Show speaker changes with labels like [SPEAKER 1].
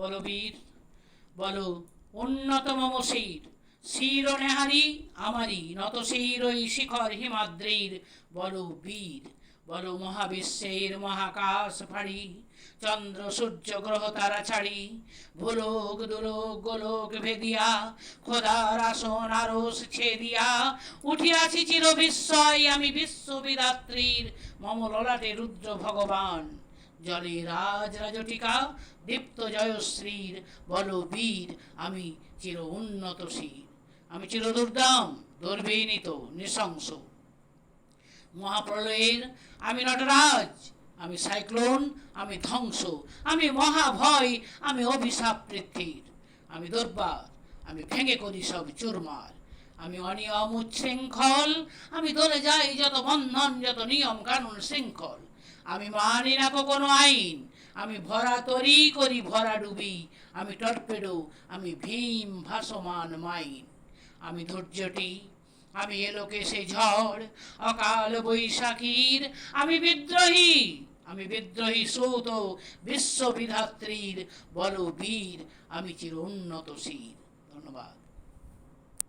[SPEAKER 1] বলো বীর, বলো শির শির নেহারি আমারই নত শির ওই শিখর হিমাদ্রির, বলো বীর, বলো মহাবিশ্বের মহাকাশ ফাড়ি, চন্দ্র সূর্য গ্রহ তারা ছাড়ি, ভুলোক, দুলোক, গোলোক ভেদিয়া, খোদার আসন আরস ছেদিয়া, উঠিয়াছি চির বিস্ময় আমি বিশ্ববিদাত্রীর মম ললাটে রুদ্র ভগবান। জলে রাজ রাজটিকা, দীপ্ত জয়শ্রীর বল বীর আমি চির উন্নত শির। আমি চির দুর্দাম, দুর্বিনীত, নৃশংস। মহাপ্রলয়ের, আমি নটরাজ, আমি সাইক্লোন, আমি ধ্বংস, আমি মহাভয়, আমি অভিশাপ পৃথ্বীর। আমি দুর্বার, আমি ভেঙে করি সব চুরমার। আমি অনিয়ম উচ্ছৃঙ্খল, আমি দলে যাই যত বন্ধন, যত নিয়ম কানুন শৃঙ্খল। আমি মানি না কোনো আইন। আমি ভরা তরি করি, ভরা ডুবি। আমি টর্পেডো, আমি ভীম ভাসমান মাইন। আমি ধৈর্যটি, আমি এলোকে সে ঝড়, অকাল বৈশাখীর। আমি বিদ্রোহী আমি বিদ্রোহী সৌত বিশ্ববিধাত্রীর বল বীর আমি চির উন্নত শির। ধন্যবাদ।